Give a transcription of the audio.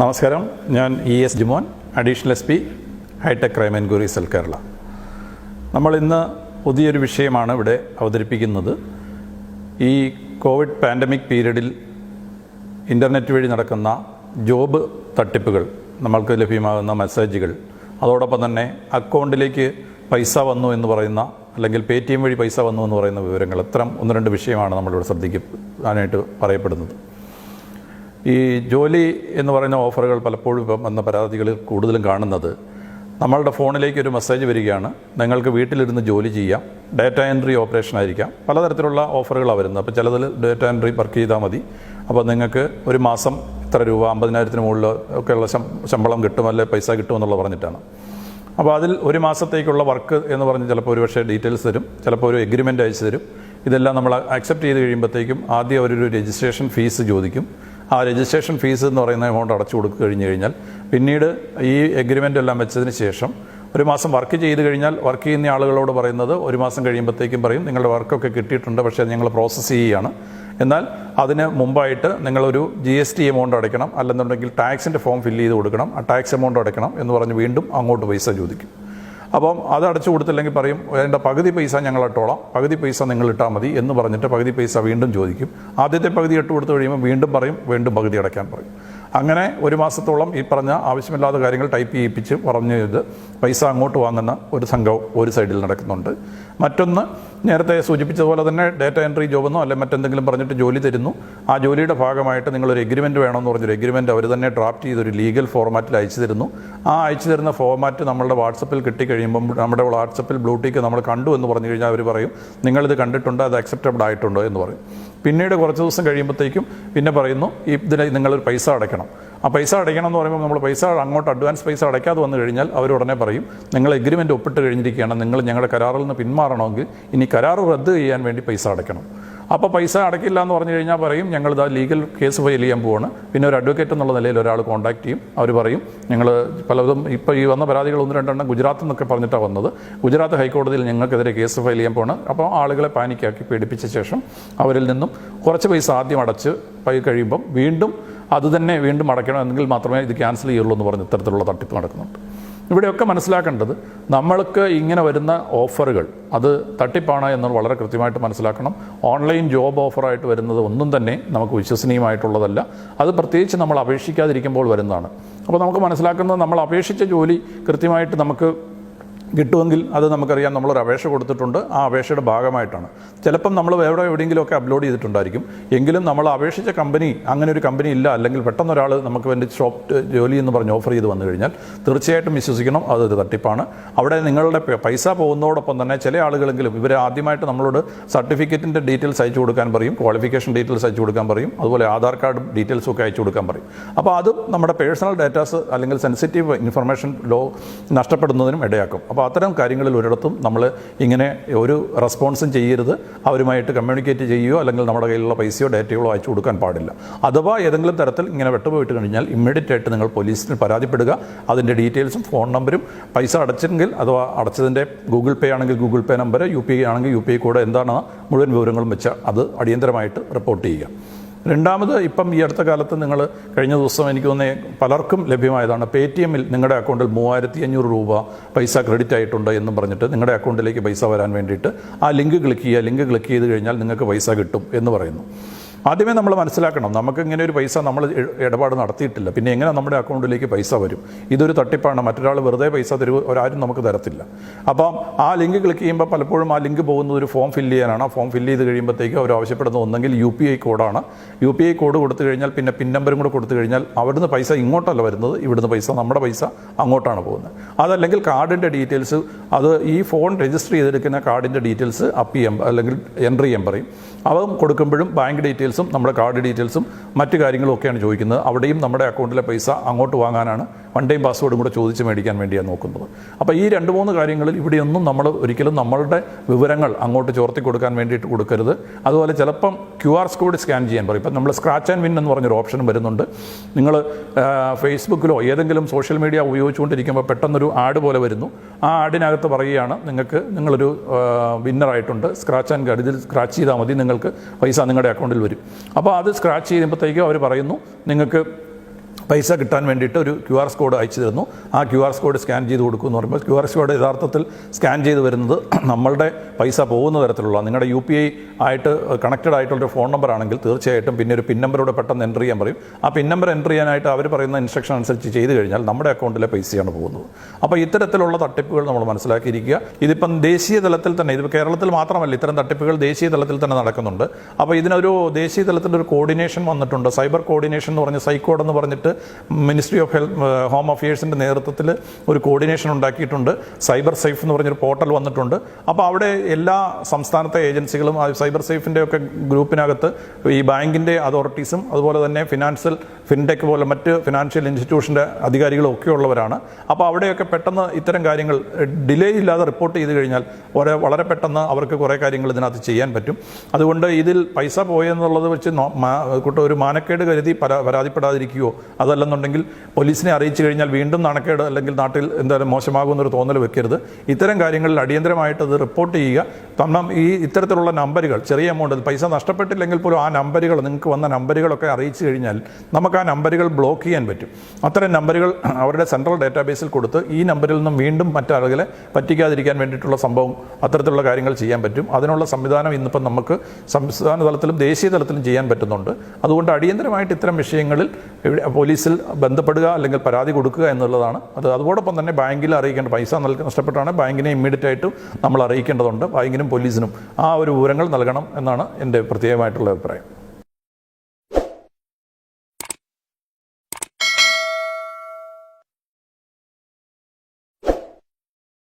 നമസ്കാരം. ഞാൻ E S Jimon additional S P hitech crime enquiry cell Kerala. നമ്മൾ ഇന്ന് പുതിയൊരു വിഷയമാണ് ഇവിടെ അവതരിപ്പിക്കുന്നത്. ഈ കോവിഡ് പാൻഡമിക് പീരീഡിൽ ഇന്റർനെറ്റ് വഴി നടക്കുന്ന ജോബ് തട്ടിപ്പുകൾ നമ്മൾക്ക് ലഭ്യമാകുന്ന മെസ്സേജുകൾ അതോടൊപ്പം തന്നെ അക്കൗണ്ടിലേക്ക് പൈസ വന്നു എന്ന് പറയുന്ന അല്ലെങ്കിൽ പേ ടി എം വഴി പൈസ വന്നു എന്ന് പറയുന്ന വിവരങ്ങൾ ഇത്തരം ഒന്ന് രണ്ട് വിഷയമാണ് നമ്മളിവിടെ ശ്രദ്ധിക്കാനായിട്ട് പറയപ്പെടുന്നത്. ഈ ജോലി എന്ന് പറയുന്ന ഓഫറുകൾ പലപ്പോഴും ഇപ്പം വന്ന പരാതികളിൽ കൂടുതലും കാണുന്നത്. നമ്മളുടെ ഫോണിലേക്ക് ഒരു മെസ്സേജ് വരികയാണ്. നിങ്ങൾക്ക് വീട്ടിലിരുന്ന് ജോലി ചെയ്യാം. ഡാറ്റ എൻട്രി ഓപ്പറേഷൻ ആയിരിക്കാം. പലതരത്തിലുള്ള ഓഫറുകളാണ് വരുന്നത്. അപ്പോൾ ചിലതിൽ ഡാറ്റ എൻട്രി വർക്ക് ചെയ്താൽ മതി. അപ്പോൾ നിങ്ങൾക്ക് ഒരു മാസം ഇത്ര രൂപ അമ്പതിനായിരത്തിന് മുകളിൽ ഒക്കെയുള്ള ശമ്പളം കിട്ടും അല്ലെ പൈസ കിട്ടുമെന്നുള്ള പറഞ്ഞിട്ടാണ്. അപ്പോൾ അതിൽ ഒരു മാസത്തേക്കുള്ള വർക്ക് എന്ന് പറഞ്ഞ് ചിലപ്പോൾ ഒരു പക്ഷേ ഡീറ്റെയിൽസ് തരും. ചിലപ്പോൾ ഒരു എഗ്രിമെന്റ് അയച്ചു തരും. ഇതെല്ലാം നമ്മൾ അക്സെപ്റ്റ് ചെയ്ത് കഴിയുമ്പോഴത്തേക്കും ആദ്യം അവരൊരു രജിസ്ട്രേഷൻ ഫീസ് ചോദിക്കും. ആ രജിസ്ട്രേഷൻ ഫീസ് എന്ന് പറയുന്ന എമൗണ്ട് അടച്ചു കൊടുത്തു കഴിഞ്ഞ് കഴിഞ്ഞാൽ പിന്നീട് ഈ എഗ്രിമെന്റ് എല്ലാം വെച്ചതിന് ശേഷം ഒരു മാസം വർക്ക് ചെയ്ത് കഴിഞ്ഞാൽ വർക്ക് ചെയ്യുന്ന ആളുകളോട് പറയുന്നത് ഒരു മാസം കഴിയുമ്പോഴത്തേക്കും പറയും നിങ്ങളുടെ വർക്കൊക്കെ കിട്ടിയിട്ടുണ്ട് പക്ഷേ അത് ഞങ്ങൾ പ്രോസസ്സ് ചെയ്യുകയാണ്. എന്നാൽ അതിന് മുമ്പായിട്ട് നിങ്ങളൊരു ജി എസ് ടി എമൗണ്ട് അടയ്ക്കണം അല്ലെന്നുണ്ടെങ്കിൽ ടാക്സിന്റെ ഫോം ഫില്ല് ചെയ്ത് കൊടുക്കണം ആ ടാക്സ് എമൗണ്ട് അടയ്ക്കണം എന്ന് പറഞ്ഞ് വീണ്ടും അങ്ങോട്ട് പൈസ ചോദിക്കും. അപ്പം അത് അടച്ചു കൊടുത്തില്ലെങ്കിൽ പറയും അതിന്റെ പകുതി പൈസ ഞങ്ങൾ ഇട്ടോളാം. പകുതി പൈസ നിങ്ങൾ ഇട്ടാൽ മതി എന്ന് പറഞ്ഞിട്ട് പകുതി പൈസ വീണ്ടും ചോദിക്കും. ആദ്യത്തെ പകുതി ഇട്ട് കൊടുത്തു കഴിയുമ്പോൾ വീണ്ടും പറയും വീണ്ടും പകുതി അടയ്ക്കാൻ പറയും. അങ്ങനെ ഒരു മാസത്തോളം ഈ പറഞ്ഞ ആവശ്യമില്ലാത്ത കാര്യങ്ങൾ ടൈപ്പ് ചെയ്യിപ്പിച്ച് പറഞ്ഞു ഇത് പൈസ അങ്ങോട്ട് വാങ്ങുന്ന ഒരു സംഘം ഒരു സൈഡിൽ നടക്കുന്നുണ്ട്. മറ്റൊന്ന് നേരത്തെ സൂചിപ്പിച്ചതുപോലെ തന്നെ ഡേറ്റ എൻട്രി ജോബെന്നോ അല്ലെങ്കിൽ മറ്റെന്തെങ്കിലും പറഞ്ഞിട്ട് ജോലി തരുന്നു. ആ ജോലിയുടെ ഭാഗമായിട്ട് നിങ്ങളൊരു എഗ്രിമെന്റ് വേണമെന്ന് പറഞ്ഞൊരു എഗ്രിമെന്റ് അവർ തന്നെ ഡ്രാഫ്റ്റ് ചെയ്തൊരു ലീഗൽ ഫോർമാറ്റിൽ അയച്ചു തരുന്നു. ആ അയച്ചു തരുന്ന ഫോർമാറ്റ് നമ്മളുടെ വാട്സപ്പിൽ കിട്ടിക്കഴിയുമ്പം നമ്മുടെ വാട്സപ്പിൽ ബ്ലൂടീക്ക് നമ്മൾ കണ്ടു എന്ന് പറഞ്ഞു കഴിഞ്ഞാൽ അവർ പറയും നിങ്ങളിത് കണ്ടിട്ടുണ്ട്? അത് അക്സെപ്റ്റബിൾ ആയിട്ടുണ്ടോ? എന്ന് പറയും. പിന്നീട് കുറച്ച് ദിവസം കഴിയുമ്പോഴത്തേക്കും പിന്നെ പറയുന്നു ഇതിന് നിങ്ങളൊരു പൈസ അടയ്ക്കണം. ആ പൈസ അടയ്ക്കണം എന്ന് പറയുമ്പോൾ നമ്മൾ പൈസ അങ്ങോട്ട് അഡ്വാൻസ് പൈസ അടയ്ക്കാതെ വന്നു കഴിഞ്ഞാൽ അവർ ഉടനെ പറയും നിങ്ങൾ എഗ്രിമെന്റ് ഒപ്പിട്ട് കഴിഞ്ഞിരിക്കുകയാണ്. നിങ്ങൾ ഞങ്ങളുടെ കരാറിൽ നിന്ന് പിന്മാറണമെങ്കിൽ ഇനി കരാർ റദ്ദ് ചെയ്യാൻ വേണ്ടി പൈസ അടയ്ക്കണം. അപ്പോൾ പൈസ അടക്കില്ല എന്ന് പറഞ്ഞു കഴിഞ്ഞാൽ പറയും ഞങ്ങൾ ഇതാ ലീഗൽ കേസ് ഫയൽ ചെയ്യാൻ പോവാണ്. പിന്നെ ഒരു അഡ്വക്കേറ്റ് എന്നുള്ള നിലയിൽ ഒരാൾ കോൺടാക്ട് ചെയ്യും. അവർ പറയും ഞങ്ങൾ പലതും ഇപ്പോൾ ഈ വന്ന പരാതികൾ ഒന്ന് രണ്ടെണ്ണം ഗുജറാത്തിൽ നിന്നൊക്കെ പറഞ്ഞിട്ടാണ് വന്നത്. ഗുജറാത്ത് ഹൈക്കോടതിയിൽ ഞങ്ങൾക്കെതിരെ കേസ് ഫയൽ ചെയ്യാൻ പോവാണ്. അപ്പോൾ ആളുകളെ പാനിക്കാക്കി പേടിപ്പിച്ച ശേഷം അവരിൽ നിന്നും കുറച്ച് പൈസ ആദ്യം അടച്ച് പൈ കഴിയുമ്പം വീണ്ടും അതുതന്നെ വീണ്ടും അടയ്ക്കണമെങ്കിൽ മാത്രമേ ഇത് ക്യാൻസൽ ചെയ്യുള്ളൂ എന്ന് പറഞ്ഞ് ഇത്തരത്തിലുള്ള തട്ടിപ്പ് നടക്കുന്നുണ്ട്. ഇവിടെയൊക്കെ മനസ്സിലാക്കേണ്ടത് നമ്മൾക്ക് ഇങ്ങനെ വരുന്ന ഓഫറുകൾ അത് തട്ടിപ്പാണ് എന്ന് വളരെ കൃത്യമായിട്ട് മനസ്സിലാക്കണം. ഓൺലൈൻ ജോബ് ഓഫറായിട്ട് വരുന്നത് ഒന്നും തന്നെ നമുക്ക് വിശ്വസനീയമായിട്ടുള്ളതല്ല. അത് പ്രത്യേകിച്ച് നമ്മൾ അപേക്ഷിക്കാതിരിക്കുമ്പോൾ വരുന്നതാണ്. അപ്പോൾ നമുക്ക് മനസ്സിലാക്കുന്നത് നമ്മൾ അപേക്ഷിച്ച ജോലി കൃത്യമായിട്ട് നമുക്ക് കിട്ടുമെങ്കിൽ അത് നമുക്കറിയാം. നമ്മളൊരു അപേക്ഷ കൊടുത്തിട്ടുണ്ട്. ആ അപേക്ഷയുടെ ഭാഗമായിട്ടാണ്. ചിലപ്പം നമ്മൾ വേറെ എവിടെയെങ്കിലുമൊക്കെ അപ്ലോഡ് ചെയ്തിട്ടുണ്ടായിരിക്കും. എങ്കിലും നമ്മൾ അപേക്ഷിച്ച കമ്പനി അങ്ങനെ ഒരു കമ്പനി ഇല്ല. അല്ലെങ്കിൽ പെട്ടെന്ന് ഒരാൾ നമുക്ക് വേണ്ടി ഷോപ്പ് ജോലി എന്ന് പറഞ്ഞ് ഓഫർ ചെയ്ത് വന്നു കഴിഞ്ഞാൽ തീർച്ചയായിട്ടും വിശ്വസിക്കണം. അതൊരു തട്ടിപ്പാണ്. അവിടെ നിങ്ങളുടെ പൈസ പോകുന്നതോടൊപ്പം തന്നെ ചില ആളുകളെങ്കിലും ഇവർ ആദ്യമായിട്ട് നമ്മളോട് സർട്ടിഫിക്കറ്റിന്റെ ഡീറ്റെയിൽസ് അയച്ചു കൊടുക്കാൻ പറയും. ക്വാളിഫിക്കേഷൻ ഡീറ്റെയിൽസ് അയച്ചു കൊടുക്കാൻ പറയും. അതുപോലെ ആധാർ കാർഡും ഡീറ്റെയിൽസും ഒക്കെ അയച്ചു കൊടുക്കാൻ പറയും. അപ്പോൾ അതും നമ്മുടെ പേഴ്സണൽ ഡേറ്റാസ് അല്ലെങ്കിൽ സെൻസിറ്റീവ് ഇൻഫർമേഷൻ ലോ നഷ്ടപ്പെടുന്നതിനും ഇടയാക്കും. അപ്പോൾ അത്തരം കാര്യങ്ങളിൽ ഒരിടത്തും നമ്മൾ ഇങ്ങനെ ഒരു റെസ്പോൺസും ചെയ്യരുത്. അവരുമായിട്ട് കമ്മ്യൂണിക്കേറ്റ് ചെയ്യുകയോ അല്ലെങ്കിൽ നമ്മുടെ കയ്യിലുള്ള പൈസയോ ഡേറ്റയോ അയച്ചു കൊടുക്കാൻ പാടില്ല. അഥവാ ഏതെങ്കിലും തരത്തിൽ ഇങ്ങനെ വെട്ടുപോയിട്ട് കഴിഞ്ഞാൽ ഇമ്മീഡിയറ്റ് ആയിട്ട് നിങ്ങൾ പോലീസിന് പരാതിപ്പെടുക. അതിന്റെ ഡീറ്റെയിൽസും ഫോൺ നമ്പരും പൈസ അടച്ചെങ്കിൽ അഥവാ അടച്ചതിന്റെ ഗൂഗിൾ പേ ആണെങ്കിൽ Google Pay number U P I ആണെങ്കിൽ യു പി ഐ കോഡ് എന്താണ് മുഴുവൻ വിവരങ്ങളും വെച്ച് അത് അടിയന്തരമായിട്ട് റിപ്പോർട്ട് ചെയ്യുക. രണ്ടാമത് ഇപ്പം ഈ അടുത്ത കാലത്ത് നിങ്ങൾ കഴിഞ്ഞ ദിവസം എനിക്ക് തോന്നുന്നത് പലർക്കും ലഭ്യമായതാണ് പേ ടി എമ്മിൽ നിങ്ങളുടെ അക്കൗണ്ടിൽ മൂവായിരത്തി അഞ്ഞൂറ് രൂപ പൈസ ക്രെഡിറ്റ് ആയിട്ടുണ്ട് എന്നും പറഞ്ഞിട്ട് നിങ്ങളുടെ അക്കൗണ്ടിലേക്ക് പൈസ വരാൻ വേണ്ടിയിട്ട് ആ ലിങ്ക് ക്ലിക്ക് ചെയ്യുക ലിങ്ക് ക്ലിക്ക് ചെയ്ത് കഴിഞ്ഞാൽ നിങ്ങൾക്ക് പൈസ കിട്ടും എന്ന് പറയുന്നു. ആദ്യമേ നമ്മൾ മനസ്സിലാക്കണം നമുക്ക് ഇങ്ങനെ ഒരു പൈസ നമ്മൾ ഇടപാട് നടത്തിയിട്ടില്ല. പിന്നെ എങ്ങനെ നമ്മുടെ അക്കൗണ്ടിലേക്ക് പൈസ വരും? ഇതൊരു തട്ടിപ്പാണ്. മറ്റൊരാൾ വെറുതെ പൈസ തരുവ് ഒരാരും നമുക്ക് തരത്തില്ല. അപ്പം ആ ലിങ്ക് ക്ലിക്ക് ചെയ്യുമ്പോൾ പലപ്പോഴും ആ ലിങ്ക് പോകുന്നത് ഒരു ഫോം ഫില്ല് ചെയ്യാനാണ്. ആ ഫോം ഫില്ല് ചെയ്ത് കഴിയുമ്പോഴത്തേക്ക് അവർ ആവശ്യപ്പെടുന്ന ഒന്നെങ്കിൽ യു പി ഐ കോഡാണ്. യു പി ഐ കോഡ് കൊടുത്തു കഴിഞ്ഞാൽ പിന്നെ പിൻ നമ്പറും കൂടെ കൊടുത്തു കഴിഞ്ഞാൽ അവിടുന്ന് പൈസ ഇങ്ങോട്ടല്ല വരുന്നത്. ഇവിടുന്ന് പൈസ നമ്മുടെ പൈസ അങ്ങോട്ടാണ് പോകുന്നത്. അതല്ലെങ്കിൽ കാർഡിന്റെ ഡീറ്റെയിൽസ് അത് ഈ ഫോൺ രജിസ്റ്റർ ചെയ്തെടുക്കുന്ന കാർഡിന്റെ ഡീറ്റെയിൽസ് അപ്പ് ചെയ്യാൻ അല്ലെങ്കിൽ എൻട്രി ചെയ്യാൻ പറയും അതും കൊടുക്കുമ്പോഴും ബാങ്ക് ഡീറ്റെയിൽസും നമ്മുടെ കാർഡ് ഡീറ്റെയിൽസും മറ്റു കാര്യങ്ങളും ഒക്കെയാണ് ചോദിക്കുന്നത്. അവിടെയും നമ്മുടെ അക്കൗണ്ടിലെ പൈസ അങ്ങോട്ട് വാങ്ങാനാണ് വൺ ടൈം പാസ്വേഡും കൂടെ ചോദിച്ച് മേടിക്കാൻ വേണ്ടിയാണ് നോക്കുന്നത്. അപ്പോൾ ഈ രണ്ട് മൂന്ന് കാര്യങ്ങളിൽ ഇവിടെയൊന്നും നമ്മൾ ഒരിക്കലും നമ്മളുടെ വിവരങ്ങൾ അങ്ങോട്ട് ചോർത്തി കൊടുക്കാൻ വേണ്ടിയിട്ട് കൊടുക്കരുത്. അതുപോലെ ചിലപ്പം ക്യു ആർ കോഡ് സ്കാൻ ചെയ്യാൻ പറയും. ഇപ്പം നമ്മൾ സ്ക്രാച്ച് ആൻഡ് വിൻ എന്ന് പറഞ്ഞൊരു ഓപ്ഷൻ വരുന്നുണ്ട്. നിങ്ങൾ ഫേസ്ബുക്കിലോ ഏതെങ്കിലും സോഷ്യൽ മീഡിയ ഉപയോഗിച്ചുകൊണ്ടിരിക്കുമ്പോൾ പെട്ടെന്നൊരു ആഡ് പോലെ വരുന്നു. ആ ആഡിനകത്ത് പറയുകയാണ് നിങ്ങൾക്ക് നിങ്ങളൊരു വിന്നറായിട്ടുണ്ട് സ്ക്രാച്ച് ആൻഡ് കാർഡ് ഇതിൽ സ്ക്രാച്ച് ചെയ്താൽ മതി. നിങ്ങൾക്ക് പൈസ നിങ്ങളുടെ അക്കൗണ്ടിൽ വരും. അപ്പോൾ അത് സ്ക്രാച്ച് ചെയ്യുമ്പോഴത്തേക്കും അവർ പറയുന്നു നിങ്ങൾക്ക് പൈസ കിട്ടാൻ വേണ്ടിയിട്ട് ഒരു ക്യു ആർ കോഡ് അയച്ചു തരുന്നു. ആ ക്യു ആർ കോഡ് സ്കാൻ ചെയ്ത് കൊടുക്കും എന്ന് പറയുമ്പോൾ ക്യു ആർ കോഡ് യഥാർത്ഥത്തിൽ സ്കാൻ ചെയ്ത് വരുന്നത് നമ്മളുടെ പൈസ പോകുന്ന തരത്തിലുള്ള നിങ്ങളുടെ യു പി ഐ ആയിട്ട് കണക്റ്റഡ് ആയിട്ടുള്ളൊരു ഫോൺ നമ്പർ ആണെങ്കിൽ തീർച്ചയായിട്ടും പിന്നെ ഒരു പിൻ നമ്പറോടെ പെട്ടെന്ന് എന്റർ ചെയ്യാൻ പറയും. ആ പിൻ നമ്പർ എന്റർ ചെയ്യാനായിട്ട് അവർ പറയുന്ന ഇൻസ്ട്രക്ഷൻ അനുസരിച്ച് ചെയ്ത് കഴിഞ്ഞാൽ നമ്മുടെ അക്കൗണ്ടിലെ പൈസയാണ് പോകുന്നത്. അപ്പോൾ ഇത്തരത്തിലുള്ള തട്ടിപ്പുകൾ നമ്മൾ മനസ്സിലാക്കിയിരിക്കുക. ഇതിപ്പം ദേശീയ തലത്തിൽ തന്നെ ഇത് കേരളത്തിൽ മാത്രമല്ല ഇത്തരം തട്ടിപ്പുകൾ ദേശീയ തലത്തിൽ തന്നെ നടക്കുന്നുണ്ട്. അപ്പോൾ ഇതിനൊരു ദേശീയ തലത്തിൽ ഒരു കോർഡിനേഷൻ വന്നിട്ടുണ്ട്. സൈബർ കോർഡിനേഷൻ എന്ന് പറഞ്ഞ് സൈക്കോഡ് എന്ന് പറഞ്ഞിട്ട് മിനിസ്ട്രി ഓഫ് ഹെൽത്ത് ഹോം അഫയേഴ്സിന്റെ നേതൃത്വത്തിൽ ഒരു കോർഡിനേഷൻ ഉണ്ടാക്കിയിട്ടുണ്ട്. സൈബർ സേഫ് എന്ന് പറഞ്ഞൊരു പോർട്ടൽ വന്നിട്ടുണ്ട്. അപ്പോൾ അവിടെ എല്ലാ സംസ്ഥാനത്തെ ഏജൻസികളും സൈബർ സേഫിന്റെ ഒക്കെ ഗ്രൂപ്പിനകത്ത് ഈ ബാങ്കിന്റെ അതോറിറ്റീസും അതുപോലെ തന്നെ ഫിനാൻഷ്യൽ ഫിൻടെക് പോലെ മറ്റ് ഫിനാൻഷ്യൽ ഇൻസ്റ്റിറ്റ്യൂഷന്റെ അധികാരികളും ഒക്കെ ഉള്ളവരാണ്. അപ്പോൾ അവിടെയൊക്കെ പെട്ടെന്ന് ഇത്തരം കാര്യങ്ങൾ ഡിലേ ഇല്ലാതെ റിപ്പോർട്ട് ചെയ്ത് കഴിഞ്ഞാൽ വളരെ വളരെ പെട്ടെന്ന് അവർക്ക് കുറേ കാര്യങ്ങൾ ഇതിനകത്ത് ചെയ്യാൻ പറ്റും. അതുകൊണ്ട് ഇതിൽ പൈസ പോയെന്നുള്ളത് വെച്ച് കൂട്ട ഒരു മാനക്കേട് കരുതി പരാ പരാതിപ്പെടാതിരിക്കുകയോ അതല്ലെന്നുണ്ടെങ്കിൽ പോലീസിനെ അറിയിച്ചു കഴിഞ്ഞാൽ വീണ്ടും നാണക്കേട് അല്ലെങ്കിൽ നാട്ടിൽ എന്തായാലും മോശമാകുമെന്നൊരു തോന്നൽ വെക്കരുത്. ഇത്തരം കാര്യങ്ങളിൽ അടിയന്തരമായിട്ട് അത് റിപ്പോർട്ട് ചെയ്യുക. കാരണം ഈ ഇത്തരത്തിലുള്ള നമ്പറുകൾ ചെറിയ എമൗണ്ട് പൈസ നഷ്ടപ്പെട്ടില്ലെങ്കിൽ പോലും ആ നമ്പറുകൾ നിങ്ങൾക്ക് വന്ന നമ്പറുകളൊക്കെ അറിയിച്ചു കഴിഞ്ഞാൽ നമുക്ക് ആ നമ്പറുകൾ ബ്ലോക്ക് ചെയ്യാൻ പറ്റും. അത്തരം നമ്പറുകൾ അവരുടെ സെൻട്രൽ ഡാറ്റാബേസിൽ കൊടുത്ത് ഈ നമ്പറിൽ നിന്നും വീണ്ടും മറ്റാളുകളെ പറ്റിക്കാതിരിക്കാൻ വേണ്ടിയിട്ടുള്ള സംഭവം അത്തരത്തിലുള്ള കാര്യങ്ങൾ ചെയ്യാൻ പറ്റും. അതിനുള്ള സംവിധാനം ഇന്നിപ്പം നമുക്ക് സംസ്ഥാന തലത്തിലും ദേശീയ തലത്തിലും ചെയ്യാൻ പറ്റുന്നുണ്ട്. അതുകൊണ്ട് അടിയന്തരമായിട്ട് ഇത്തരം വിഷയങ്ങളിൽ പോലീസിൽ ബന്ധപ്പെടുക അല്ലെങ്കിൽ പരാതി കൊടുക്കുക എന്നുള്ളതാണ്. അത് അതോടൊപ്പം തന്നെ ബാങ്കിൽ അറിയിക്കേണ്ട പൈസ നൽകി നഷ്ടപ്പെട്ടാണ് ബാങ്കിനെ ഇമ്മീഡിയറ്റ് ആയിട്ട് നമ്മൾ അറിയിക്കേണ്ടതുണ്ട്. ബാങ്കിനും പോലീസിനും ആ ഒരു വിവരങ്ങൾ നൽകണം എന്നാണ് എന്റെ പ്രത്യേകമായിട്ടുള്ള അഭിപ്രായം.